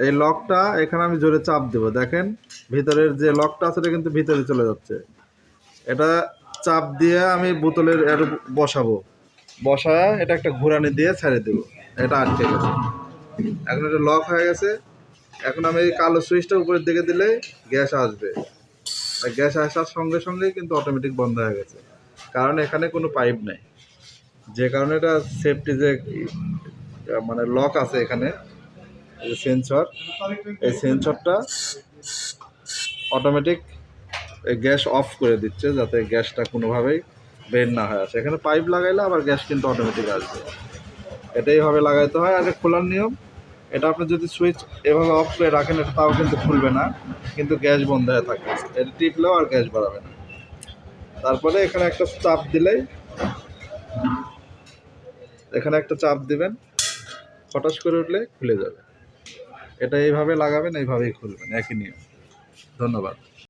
এই লকটা এখানে আমি জোরে চাপ দেব, দেখেন। ভিতরের যে লকটা আছে, এটা কিন্তু ভিতরে চলে যাচ্ছে। এটা চাপ দিয়ে আমি বোতলের এর বসাবো। বসায় এটা একটা ঘুরানি দিয়ে ছেড়ে দেবো। এটা আটকে গেছে। এখন এটা লক হয়ে গেছে। এখন আমি এই কালো সুইচটা উপরের দিকে দিলে গ্যাস আসবে। গ্যাস আসার সঙ্গে সঙ্গেই কিন্তু অটোমেটিক বন্ধ হয়ে গেছে। কারণ এখানে কোনো পাইপ নেই। যে কারণে এটা সেফটি যে মানে লক আছে এখানে সেন্সর এই সেন্সরটা অটোমেটিক গ্যাস অফ করে দিচ্ছে যাতে গ্যাসটা কোনোভাবেই বের না হয়। আসে এখানে পাইপ লাগাইলে আবার গ্যাস কিন্তু অটোমেটিক আসবে। এটাই ভাবে লাগাইতে হয়। আর খোলার নিয়ম, এটা আপনি যদি সুইচ এভাবে অফ করে রাখেন, এটা তাও কিন্তু খুলবে না, কিন্তু গ্যাস বন্ধ হয়ে থাকবে এটা টিপলেও আর গ্যাস বাড়াবে না। তারপরে এখানে একটা চাপ দিলেই এখানে একটা চাপ দিবেন ফটাস করে উঠলে খুলে যাবে। এটা এইভাবে লাগাবেন এইভাবেই খুলবেন একই নিয়ম। ধন্যবাদ।